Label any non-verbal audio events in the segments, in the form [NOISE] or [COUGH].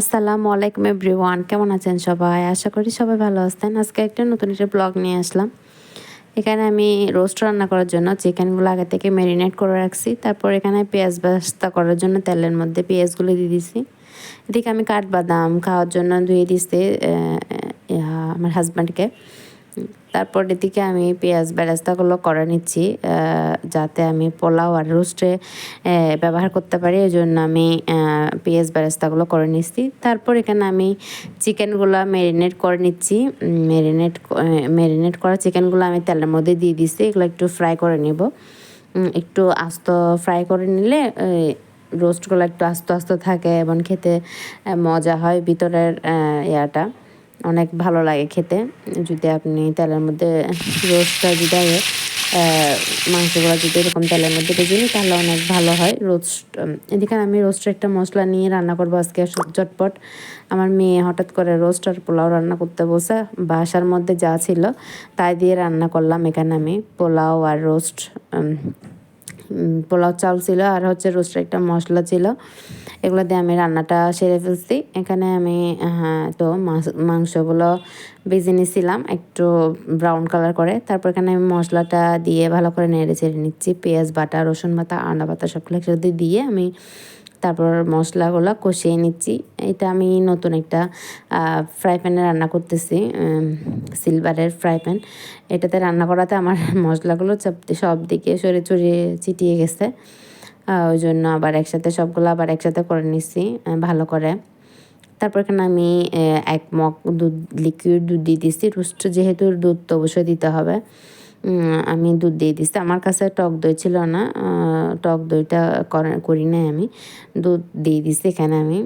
আসসালামু আলাইকুম এভরিওয়ান, কেমন আছেন সবাই? আশা করি সবাই ভালো আছেন। আজকে একটা নতুন একটা ব্লগ নিয়ে আসলাম। এখানে আমি রোস্ট রান্না করার জন্য চিকেনগুলো আগে থেকে ম্যারিনেট করে রাখছি। তারপর এখানে পেঁয়াজ বাস্তা করার জন্য তেলের মধ্যে পেঁয়াজগুলো দিয়ে দিছি। এদিকে আমি কাঠবাদাম খাওয়ার জন্য ধুয়ে দিছি আমার হাজব্যান্ডকে তারপর এদিকে আমি পেঁয়াজ বেরাস্তাগুলো করে নিচ্ছি যাতে আমি পোলাও আর রোস্টে ব্যবহার করতে পারি ওই জন্য আমি পেঁয়াজ বেরাস্তাগুলো করে নিচ্ছি। তারপর এখানে আমি চিকেনগুলো ম্যারিনেট করে নিচ্ছি। ম্যারিনেট ম্যারিনেট করা চিকেনগুলো আমি তেলের মধ্যে দিয়ে দিচ্ছি, এগুলো একটু ফ্রাই করে নেব। একটু আস্ত ফ্রাই করে নিলে রোস্টগুলো একটু আস্ত আস্ত থাকে এবং খেতে মজা হয় ভিতরের ইয়াটা। অনেক ভালো লাগে খেতে। যদি আপনি তেলের মধ্যে রোস্টটা যদি মাংসগুলো যদি এরকম তেলের মধ্যে ভেজে নিই, তাহলে অনেক ভালো হয় রোস্ট। এদিকে আমি রোস্টের একটা মশলা নিয়ে রান্না করব আজকে চটপট আমার মেয়ে হঠাৎ করে রোস্ট আর পোলাও রান্না করতে বসে, বাসার মধ্যে যা ছিল তাই দিয়ে রান্না করলাম এখানে আমি। পোলাও আর রোস্ট পোলাও চাল ছিল আর হচ্ছে রোস্টের একটা মশলা ছিল। এগুলো দিয়ে আমি রান্নাটা সেরে ফেলছি। এখানে আমি হ্যাঁ তো মাংসগুলো ভেজে নিয়েছিলাম একটু ব্রাউন কালার করে। তারপর এখানে আমি মশলাটা দিয়ে ভালো করে নেড়ে ছেড়ে নিচ্ছি। পেঁয়াজ বাটা, রসুন বাটা, আদা বাটা সবগুলো একসাথে দিয়ে আমি তারপর মশলাগুলো কষিয়ে নিচ্ছি। এটা আমি নতুন একটা ফ্রাই প্যানে রান্না করতেছি সিলভারের ফ্রাই প্যান এটাতে রান্না করাতে আমার [LAUGHS] মশলাগুলো সব দিকে সরে চড়িয়ে চিটিয়ে গেছে। ওই জন্য আবার একসাথে সবগুলো আবার একসাথে করে নিচ্ছি ভালো করে। তারপর এখানে আমি এক মগ দুধ লিকুইড দুধ দিয়ে দিচ্ছি। রুস্ট যেহেতু দুধ তো অবশ্যই দিতে হবে। আমি দুধ দিয়ে দিচ্ছি আমার কাছে টক দই ছিল না টক দইটা করি নাই আমি। দুধ দিয়ে দিচ্ছি এখানে আমি।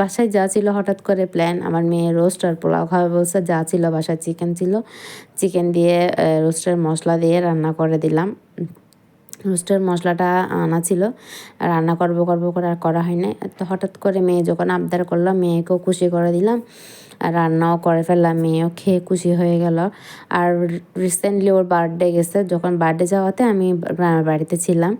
বাসায় যা ছিল হঠাৎ করে প্ল্যান আমার মেয়ে রোস্ট আর পোলাও খাওয়া বলছে, যা ছিল বাসায় চিকেন ছিল। চিকেন দিয়ে রোস্টের মশলা দিয়ে রান্না করে দিলাম। রোস্টের মশলাটা আনা ছিল, রান্না করব করব করে আর করা হয় না তো হঠাৎ করে মেয়ে যখন আবদার করলাম মেয়েকেও খুশি করে দিলাম। রান্নাও করে ফেললাম, মেয়েও খেয়ে খুশি হয়ে গেল। আর রিসেন্টলি ওর বার্থডে গেছে, যখন বার্থডে যাওয়াতে আমি গ্রামের বাড়িতে ছিলাম,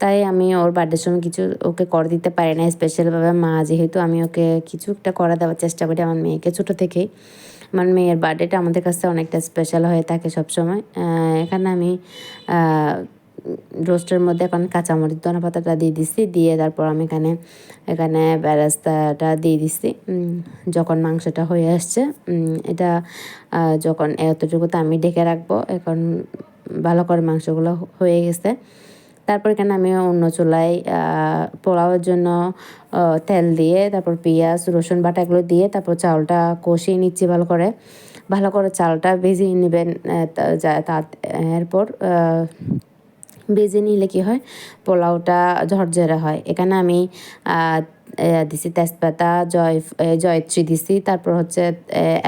তাই আমি ওর বার্থডের সময় কিছু ওকে করে দিতে পারি না স্পেশালভাবে মা, যেহেতু আমি ওকে কিছু একটা করে দেওয়ার চেষ্টা করি আমার মেয়েকে ছোটো থেকেই। আমার মেয়ের বার্থডেটা আমাদের কাছে অনেকটা স্পেশাল হয়ে থাকে সবসময়। এখানে আমি রোস্টের মধ্যে এখন কাঁচামরিচ ধনে পাতাটা দিয়ে দিচ্ছি দিয়ে তারপর আমি এখানে এখানে ব্যারাস্তাটা দিয়ে দিচ্ছি যখন মাংসটা হয়ে আসছে এটা যখন এতটুকুতে আমি ডেকে রাখব, এখন ভালো করে মাংসগুলো হয়ে গেছে। তারপর এখানে আমি অন্য চুলায় পোলাওয়ের জন্য তেল দিয়ে, তারপর পেঁয়াজ, রসুন বাটা এগুলো দিয়ে তারপর চাউলটা কষিয়ে নিচ্ছি ভালো করে। ভালো করে চালটা ভেজিয়ে নেবেন এরপর বেজে নিলে কি হয়? পোলাওটা ঝরঝরে হয়। এখানে আমি দিছি তেজপাতা, জয় জয়ত্রী দিছি। তারপর হচ্ছে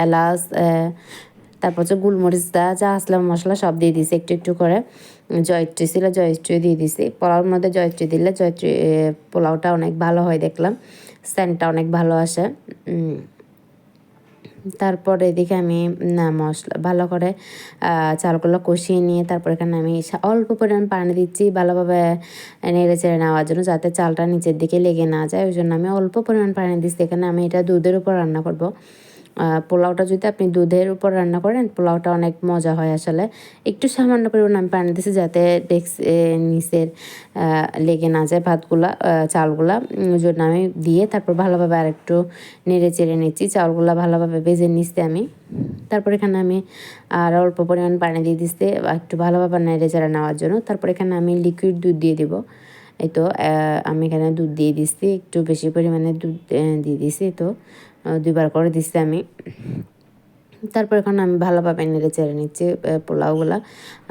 এলাচ তারপর হচ্ছে গুলমরিচ দা, যা আসলাম মশলা সব দিয়ে দিছি একটু একটু করে। জয়ত্রী ছিল, জয়ত্রী দিয়ে দিছি। পোলাওর মধ্যে জয়ত্রী দিলে জয়ত্রী পোলাওটা অনেক ভালো হয় দেখলাম। সেন্টটা অনেক ভালো আসে। তারপর এদিকে আমি মশলা ভালো করে চালগুলো কষিয়ে নিয়ে তারপর এখানে আমি অল্প পরিমাণ পানি দিচ্ছি ভালোভাবে নেড়ে চেড়ে নেওয়ার জন্য যাতে চালটা নিচের দিকে লেগে না যায়। ওই জন্য আমি অল্প পরিমাণ পানি দিচ্ছি। এখানে আমি এটা দুধের উপর রান্না করব। পোলাওটা যদি আপনি দুধের উপর রান্না করেন, পোলাওটা অনেক মজা হয় আসলে। একটু সামান্য পরিমাণ আমি পানি দিচ্ছি যাতে ডেক্স নিচের লেগে না যায় ভাতগুলা চালগুলা। ওই জন্য আমি দিয়ে তারপর ভালোভাবে আরেকটু নেড়ে চেড়ে নিচ্ছি। চাউলগুলা ভালোভাবে ভেজে নিচ্ছি আমি। তারপর এখানে আমি আর অল্প পরিমাণ পানি দিয়ে দিচ্ছি একটু ভালোভাবে নেড়ে চেড়ে নেওয়ার জন্য। তারপর এখানে আমি লিকুইড দুধ দিয়ে দিব। এই তো আমি এখানে দুধ দিয়ে দিচ্ছি, একটু বেশি পরিমাণে দুধ দিয়ে দিছি তো। দুইবার করে দিচ্ছি আমি। তারপর এখন আমি ভালোভাবে নেড়ে চেড়ে নিচ্ছি পোলাওগুলা।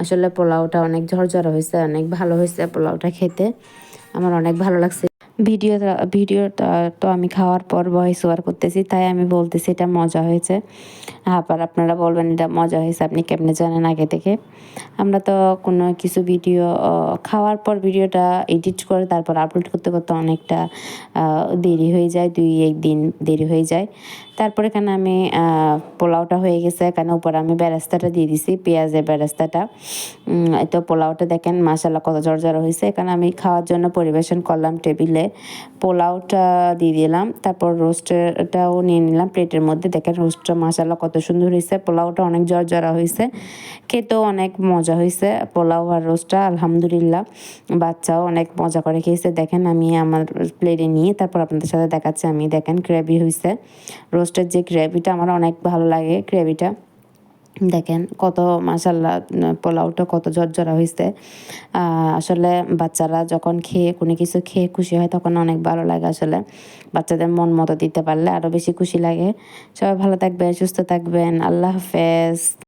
আসলে পোলাওটা অনেক ঝরঝরা হয়েছে, অনেক ভালো হয়েছে পোলাওটা খেতে। আমার অনেক ভালো লাগছে ভিডিওটা ভিডিওটা তো আমি খাওয়ার পর ভয়েস ওভার করতেছি, তাই আমি বলতেছি এটা মজা হয়েছে। আবার আপনারা বলবেন এটা মজা হয়েছে, আপনি কেমনে জানেন আগে থেকে। আমরা তো কোনো কিছু ভিডিও খাওয়ার পর ভিডিওটা এডিট করে তারপর আপলোড করতে করতে অনেকটা দেরি হয়ে যায়, দুই একদিন দেরি হয়ে যায়। তারপর এখানে আমি পোলাওটা হয়ে গেছে, এখানে উপরে আমি বেরাস্তাটা দিয়ে দিছি, পেঁয়াজের বেরাস্তাটা তো পোলাওটা দেখেন মাসাল্লাহ কত জর্জর হয়েছে। এখানে আমি খাওয়ার জন্য পরিবেশন করলাম টেবিলে। পোলাওটা দিয়ে দিলাম, তারপর রোস্টটাও নিয়ে নিলাম প্লেটের মধ্যে। দেখেন রোস্টটা মাসাল্লাহ কত সুন্দর হয়েছে, পোলাওটা অনেক জর্জরা হয়েছে, খেতেও অনেক মজা হয়েছে। পোলাও আর রোস্টটা আলহামদুলিল্লাহ বাচ্চাও অনেক মজা করে খেয়েছে। দেখেন আমি আমার প্লেটে নিয়ে তারপর আপনাদের সাথে দেখাচ্ছি। আমি দেখেন গ্রেভি হয়েছে, রোস্টের যে গ্রেভিটা আমার অনেক ভালো লাগে, গ্রেভিটা। দেখেন কত মাসাল্লাহ পোলাওটা কত জর্জরা হয়েছে আসলে বাচ্চারা যখন খেয়ে, কোনো কিছু খেয়ে খুশি হয়, তখন অনেক ভালো লাগে আসলে। বাচ্চাদের মন মতো দিতে পারলে আরও বেশি খুশি লাগে। সবাই ভালো থাকবেন, সুস্থ থাকবেন। আল্লাহ হাফেজ।